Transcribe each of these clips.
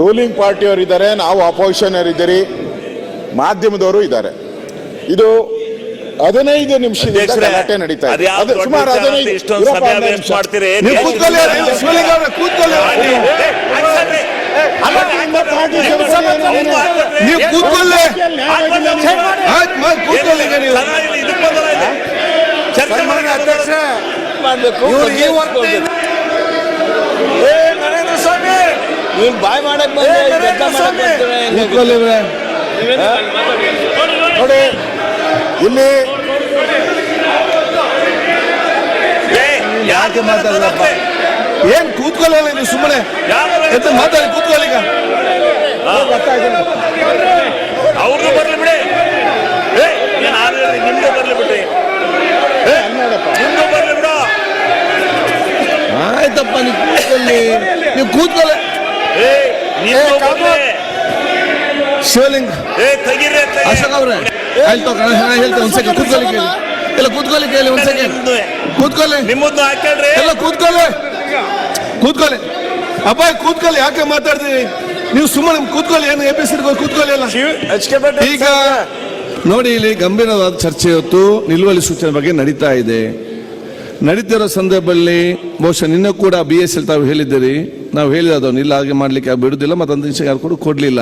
Ruling ಪಾರ್ಟಿಯವರು ಇದ್ದಾರೆ ನಾವು ಅಪೋಸಿಷನರ್ ಇದ್ದೀರಿ ಮಾಧ್ಯಮದವರು ಇದ್ದಾರೆ. ಇದು ಹದಿನೈದು ನಿಮಿಷ ಗಲಾಟೆ ನಡೀತಾ ಇದೆ. ಸುಮಾರು ಹದಿನೈದು ನಿಮಿಷ. ಹೆಂಗೆ? ಬಾಯ್ ಮಾಡಕ್ ನೋಡಿ ಇಲ್ಲಿ ಯಾಕೆ ಮಾತಾಡಲ್ಲಪ್ಪ ಏನ್ ಕೂತ್ಕೊಳ್ಳಲ್ಲ ನೀವು ಸುಮ್ಮನೆ? ಎಂತ ಮಾತಾಡಿ ಕೂತ್ಕೊಳ್ಳಿ ಈಗ. ಅವ್ರದ್ದು ಬರ್ಲಿ ಬಿಡಿ. ನಿಮ್ದು ಬರ್ಲಿ ಬಿಡಿ. ಕನ್ನಡಪ್ಪ ನಿಮ್ದು ಬರ್ಲಿ ಬಿಡು. ಆಯ್ತಪ್ಪ ನೀವು ಕೂತ್ಕೊಳ್ಳಿ. ನೀವು ಕೂತ್ಕೊಳ್ಳಿ. ಶಿವಲಿಂಗ್. ಅಶೋಕ್ ಅವ್ರೆ ಆಯ್ತು ಹೇಳ್ತೇವೆ ಒಂದ್ ಸೆಕೆಂಡ್ ಕೂತ್ಕೊಳ್ಳಿ ಕೇಳಿ. ಎಲ್ಲ ಕೂತ್ಕೊಳ್ಳಿ ಕೇಳಿ ಒಂದ್ ಸೆಕೆಂಡ್ ಕೂತ್ಕೊಳ್ಳಿ. ನಿಮ್ಮದ್ದು ಹಾಕೇಳ್ರಿ. ಎಲ್ಲ ಕೂತ್ಕೊಳ್ಳಿ. ಕೂತ್ಕೊಳ್ಳಿ. ಅಪ್ಪ ಕೂತ್ಕೊಳ್ಳಿ ಯಾಕೆ ಮಾತಾಡ್ತೀವಿ ನೀವು ಸುಮ್ಮನೆ ಕೂತ್ಕೊಳ್ಳಿ ಏನು ಎ ಪಿ ಸಿ ಕೂತ್ಕೊಳ್ಳಿ ಎಲ್ಲ ಈಗ ನೋಡಿ ಇಲ್ಲಿ ಗಂಭೀರವಾದ ಚರ್ಚೆ ಹೊತ್ತು ನಿಲುವಳಿ ಸೂಚನೆ ಬಗ್ಗೆ ನಡೀತಾ ಇದೆ. ನಡೀತಿರೋ ಸಂದರ್ಭದಲ್ಲಿ ಬಹುಶಃ ನಿನ್ನೆ ಕೂಡ ಬಿ ಎಸ್ ಎಲ್ ತಾವು ಹೇಳಿದ್ದೀರಿ. ನಾವು ಹೇಳಿದವನು ಇಲ್ಲ ಹಾಗೆ ಮಾಡಲಿಕ್ಕೆ ಬಿಡುದಿಲ್ಲ ಮತ್ತು ನಿಮಿಷ ಯಾರು ಕೂಡ ಕೊಡಲಿಲ್ಲ.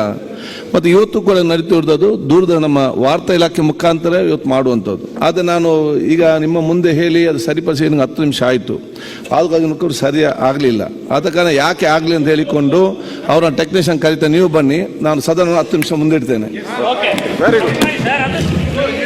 ಮತ್ತು ಇವತ್ತು ಕೂಡ ನಡೀತಿರೋದು ದೂರದ ನಮ್ಮ ವಾರ್ತಾ ಇಲಾಖೆ ಮುಖಾಂತರ ಇವತ್ತು ಮಾಡುವಂಥದ್ದು. ಆದರೆ ನಾನು ಈಗ ನಿಮ್ಮ ಮುಂದೆ ಹೇಳಿ ಅದು ಸರಿಪಡಿಸಿ ನಿಮ್ಗೆ ಹತ್ತು ನಿಮಿಷ ಆಯಿತು. ಕೂಡ ಸರಿ ಆಗಲಿಲ್ಲ. ಆದ ಕಾರಣ ಯಾಕೆ ಆಗಲಿ ಅಂತ ಹೇಳಿಕೊಂಡು ಅವರ ಟೆಕ್ನಿಷಿಯನ್ ಕರೀತಾ ನೀವು ಬನ್ನಿ. ನಾನು ಸದನ ಹತ್ತು ನಿಮಿಷ ಮುಂದಿಡ್ತೇನೆ. Very good